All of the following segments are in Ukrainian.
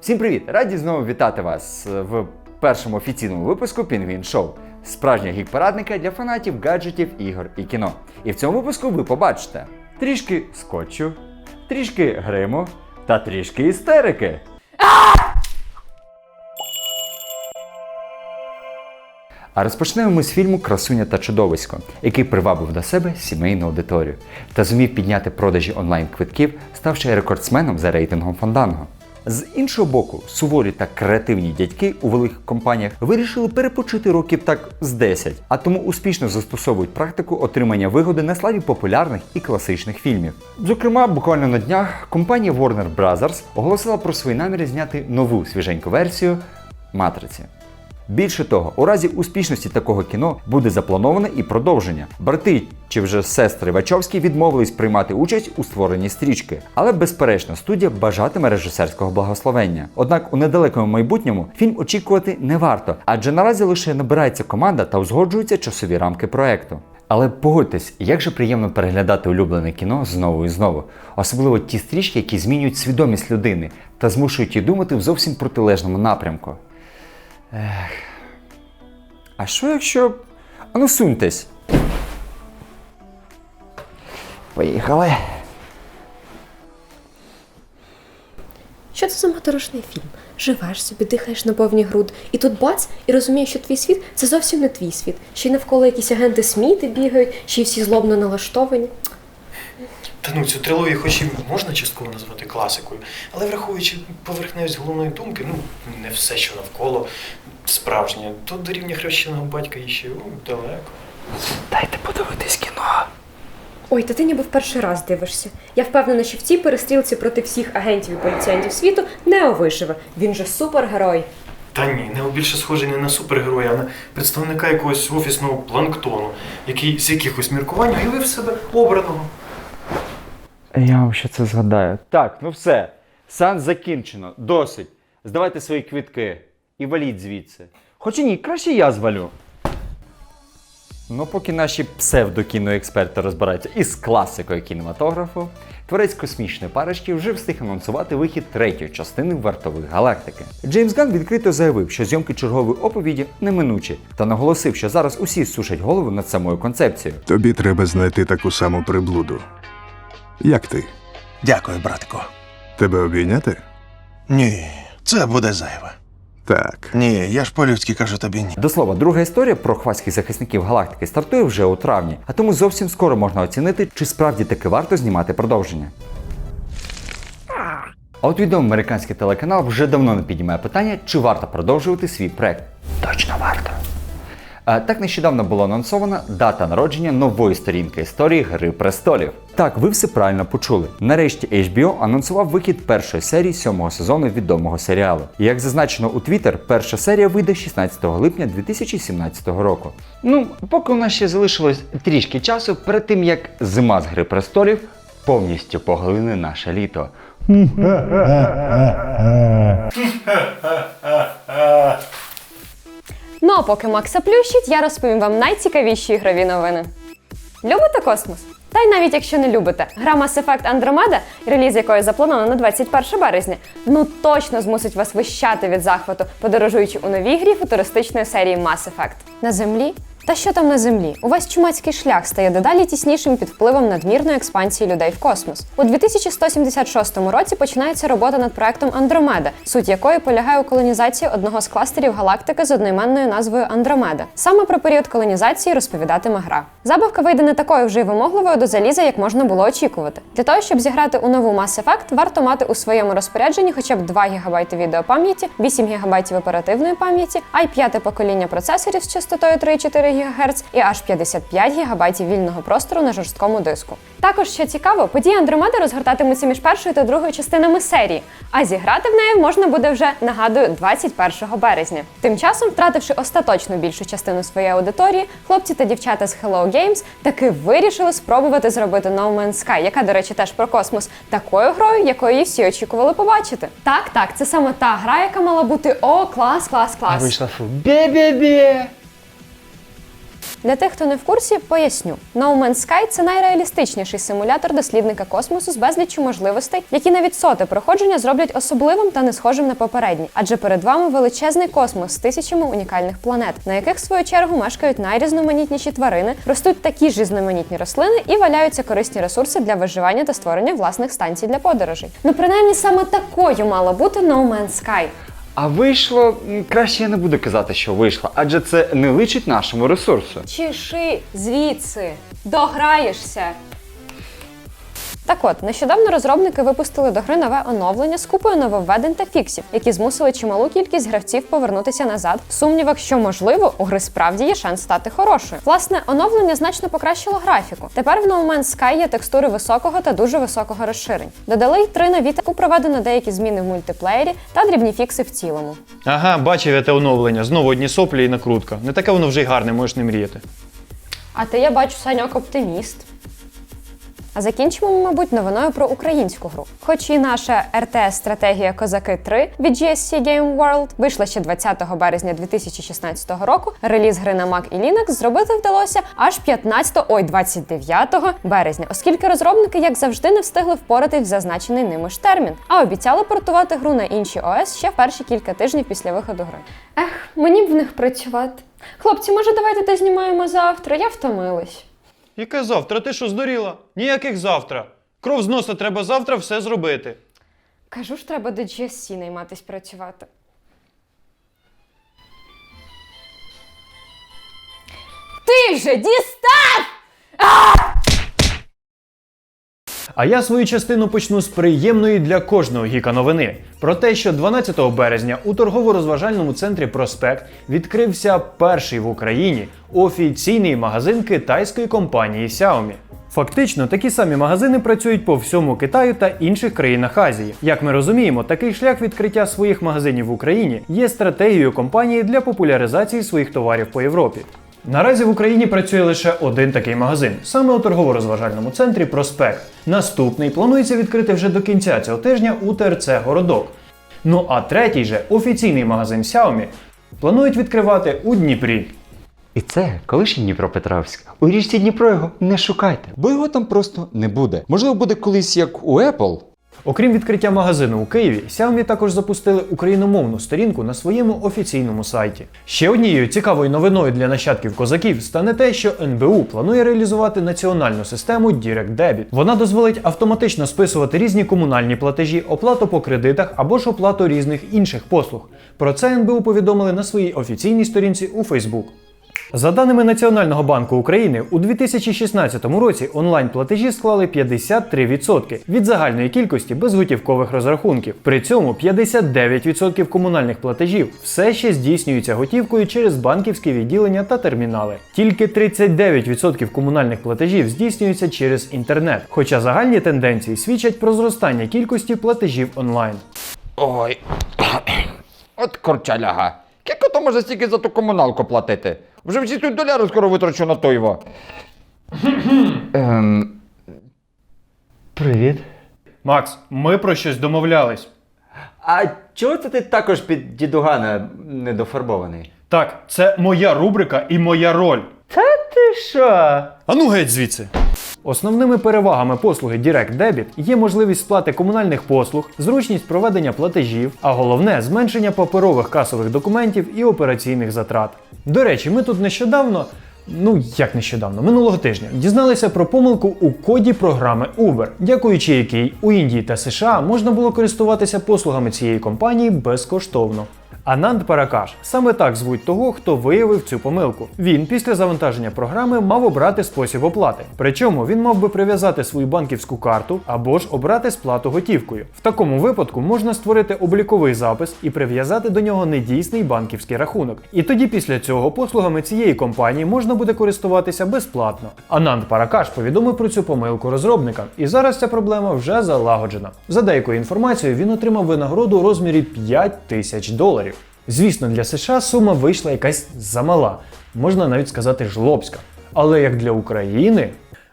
Всім привіт! Раді знову вітати вас в першому офіційному випуску Пінгвін Шоу. Справжня гік-парадника для фанатів гаджетів, ігор і кіно. І в цьому випуску ви побачите трішки скотчу, трішки гриму та трішки істерики. А розпочнемо ми з фільму Красуня та чудовисько, який привабив до себе сімейну аудиторію та зумів підняти продажі онлайн-квитків, ставши рекордсменом за рейтингом Фанданго. З іншого боку, суворі та креативні дядьки у великих компаніях вирішили перепочити років так з 10, а тому успішно застосовують практику отримання вигоди на славі популярних і класичних фільмів. Зокрема, буквально на днях компанія Warner Bros. оголосила про свої наміри зняти нову свіженьку версію Матриці. Більше того, у разі успішності такого кіно буде заплановане і продовження. Брати чи вже сестри Вачовські відмовились приймати участь у створенні стрічки, але безперечно студія бажатиме режисерського благословення. Однак у недалекому майбутньому фільм очікувати не варто, адже наразі лише набирається команда та узгоджуються часові рамки проекту. Але погодьтесь, як же приємно переглядати улюблене кіно знову і знову, особливо ті стрічки, які змінюють свідомість людини та змушують її думати в зовсім протилежному напрямку. А що якщо. Ану суньтесь. Поїхали. Що це за моторошний фільм? Живеш собі, дихаєш на повні груди, і тут бац, і розумієш, що твій світ це зовсім не твій світ. Ще й навколо якісь агенти Сміти бігають, ще й всі злобно налаштовані. Та ну цю трилогію хоч і можна частково назвати класикою, але враховуючи поверхневість головної думки, ну не все, що навколо справжнє, то до рівня хрещеного батька іще ну, далеко. Дайте подивитись кіно. Ой, та ти ніби в перший раз дивишся. Я впевнена, що в цій перестрілці проти всіх агентів і поліціянтів світу Нео виживе. Він же супергерой. Та ні, Нео більше схожий не на супергероя, а на представника якогось офісного планктону, який з якихось міркувань уявив себе обраного. Я вам ще це згадаю. Так, ну все. Сан закінчено. Досить. Здавайте свої квітки і валіть звідси. Хоча ні, краще я звалю. Ну, поки наші псевдокіноексперти розбираються із класикою кінематографу, творець космічної парочки вже встиг анонсувати вихід третьої частини вартових галактики. Джеймс Ганн відкрито заявив, що зйомки чергової оповіді неминучі, та наголосив, що зараз усі сушать голову над самою концепцією. Тобі треба знайти таку саму приблуду. Як ти? Дякую, братику. Тебе обійняти? Ні, це буде зайве. Так. Ні, я ж по-людськи кажу тобі ні. До слова, друга історія про хваських захисників галактики стартує вже у травні, а тому зовсім скоро можна оцінити, чи справді таки варто знімати продовження. А от відомий американський телеканал вже давно не піднімає питання, чи варто продовжувати свій проект. Точно варто. Так нещодавно була анонсована дата народження нової сторінки історії Гри престолів. Так, ви все правильно почули. Нарешті HBO анонсував вихід першої серії сьомого сезону відомого серіалу. Як зазначено у Twitter, перша серія вийде 16 липня 2017 року. Ну, поки у нас ще залишилось трішки часу перед тим, як зима з Гри престолів повністю поглине наше літо. Ну а поки Макса плющить, я розповім вам найцікавіші ігрові новини. Любите космос? Та й навіть якщо не любите, гра Mass Effect Andromeda, реліз якої заплановано на 21 березня, ну точно змусить вас вищати від захвату, подорожуючи у новій грі футуристичної серії Mass Effect. На землі? Та що там на землі? Увесь чумацький шлях стає дедалі тіснішим під впливом надмірної експансії людей в космос. У 2176 році починається робота над проектом Андромеда, суть якої полягає у колонізації одного з кластерів галактики з одноіменною назвою Андромеда. Саме про період колонізації розповідатиме гра. Забавка вийде не такою вже й вимогливою до заліза, як можна було очікувати. Для того, щоб зіграти у нову Mass Effect, варто мати у своєму розпорядженні хоча б 2 ГБ відеопам'яті, 8 ГБ оперативної пам'яті, а й п'яте покоління процесорів з частотою 3,4 ГГц і аж 55 ГБ вільного простору на жорсткому диску. Також, що цікаво, події Андромеди розгортатимуться між першою та другою частинами серії, а зіграти в неї можна буде вже, нагадую, 21 березня. Тим часом, втративши остаточно більшу частину своєї аудиторії, хлопці та дівчата з Hello Games таки вирішили спробувати зробити No Man's Sky, яка, до речі, теж про космос, такою грою, якою її всі очікували побачити. Так, так, це саме та гра, яка мала бути о, клас, клас, клас. Вийшла фу. Бе-бе-бе! Для тих, хто не в курсі, поясню. No Man's Sky – це найреалістичніший симулятор дослідника космосу з безліччю можливостей, які навіть соте проходження зроблять особливим та не схожим на попередні. Адже перед вами величезний космос з тисячами унікальних планет, на яких в свою чергу мешкають найрізноманітніші тварини, ростуть такі ж різноманітні рослини і валяються корисні ресурси для виживання та створення власних станцій для подорожей. Ну принаймні саме такою мала бути No Man's Sky. А вийшло, краще я не буду казати, що вийшло, адже це не личить нашому ресурсу. Чеши звідси, дограєшся. Так от, нещодавно розробники випустили до гри нове оновлення з купою нововведень та фіксів, які змусили чималу кількість гравців повернутися назад, в сумнівах, що можливо у гри справді є шанс стати хорошою. Власне, оновлення значно покращило графіку. Тепер в No Man's Sky є текстури високого та дуже високого розширень. Додали й три нові таку проведено деякі зміни в мультиплеєрі та дрібні фікси в цілому. Ага, бачив я те оновлення. Знову одні соплі і накрутка. Не таке воно вже й гарне, можеш не мріяти. А ти я бачу Саньок оптиміст. А закінчимо мабуть, новиною про українську гру. Хоч і наша РТС-стратегія Козаки 3 від GSC Game World вийшла ще 20 березня 2016 року. Реліз гри на Mac і Linux зробити вдалося аж 15, ой, 29 березня, оскільки розробники, як завжди, не встигли впоратись в зазначений ними ж термін, а обіцяли портувати гру на інші ОС ще в перші кілька тижнів після виходу гри. Ех, мені б в них працювати. Хлопці, може, давайте де знімаємо завтра? Я втомилась. Яке завтра? Ти що здуріла? Ніяких завтра. Кров з носа треба завтра все зробити. Кажу ж, треба до GSC найматись працювати. Ти вже дістав! А я свою частину почну з приємної для кожного гіка новини. Про те, що 12 березня у торгово-розважальному центрі Проспект відкрився перший в Україні офіційний магазин китайської компанії Xiaomi. Фактично, такі самі магазини працюють по всьому Китаю та інших країнах Азії. Як ми розуміємо, такий шлях відкриття своїх магазинів в Україні є стратегією компанії для популяризації своїх товарів по Європі. Наразі в Україні працює лише один такий магазин, саме у торгово-розважальному центрі Проспект. Наступний планується відкрити вже до кінця цього тижня у ТРЦ Городок. Ну а третій же офіційний магазин Xiaomi планують відкривати у Дніпрі. І це колишній Дніпропетровськ. У річці Дніпро його не шукайте, бо його там просто не буде. Можливо, буде колись як у Apple. Окрім відкриття магазину у Києві, Xiaomi також запустили україномовну сторінку на своєму офіційному сайті. Ще однією цікавою новиною для нащадків козаків стане те, що НБУ планує реалізувати національну систему Direct Debit. Вона дозволить автоматично списувати різні комунальні платежі, оплату по кредитах або ж оплату різних інших послуг. Про це НБУ повідомили на своїй офіційній сторінці у Facebook. За даними Національного банку України, у 2016 році онлайн-платежі склали 53% від загальної кількості безготівкових розрахунків. При цьому 59% комунальних платежів все ще здійснюються готівкою через банківські відділення та термінали. Тільки 39% комунальних платежів здійснюються через інтернет, хоча загальні тенденції свідчать про зростання кількості платежів онлайн. Ой. От корчаляга. Як то може стільки за ту комуналку платити? Вже всі тут доляри скоро витрачу на тойво. ем... Привіт. Макс, ми про щось домовлялись. А чого це ти також під дідугана недофарбований? Так, це моя рубрика і моя роль. Та ти що? Ану геть звідси. Основними перевагами послуги Direct Debit є можливість сплати комунальних послуг, зручність проведення платежів, а головне зменшення паперових касових документів і операційних затрат. До речі, ми тут нещодавно. Ну, як нещодавно, минулого тижня дізналися про помилку у коді програми Uber, дякуючи якій у Індії та США можна було користуватися послугами цієї компанії безкоштовно. Ананд Паракаш саме так звуть того, хто виявив цю помилку. Він після завантаження програми мав обрати спосіб оплати. Причому він мав би прив'язати свою банківську карту або ж обрати сплату готівкою. В такому випадку можна створити обліковий запис і прив'язати до нього недійсний банківський рахунок. І тоді після цього послугами цієї компанії можна буде користуватися безплатно. Ананд Паракаш повідомив про цю помилку розробникам, і зараз ця проблема вже залагоджена. За деякою інформацією, він отримав винагороду у розмірі 5 тисяч доларів. Звісно, для США сума вийшла якась замала, можна навіть сказати жлобська. Але як для України.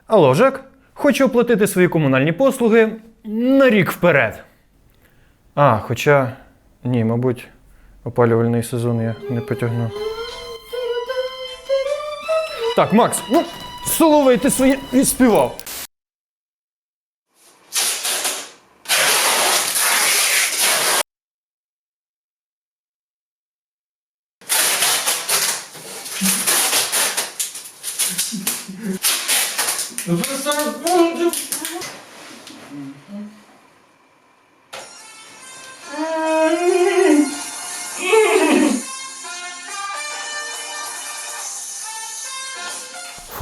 Алло, Жек, хочу оплатити свої комунальні послуги на рік вперед. А, хоча. Ні, мабуть, опалювальний сезон я не потягну. Так, Макс, ну, соловей ти своє відспівав. Фу,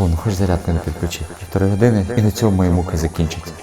ну хоч зарядку не підключив. Півтори години і на цьому мої муки закінчаться.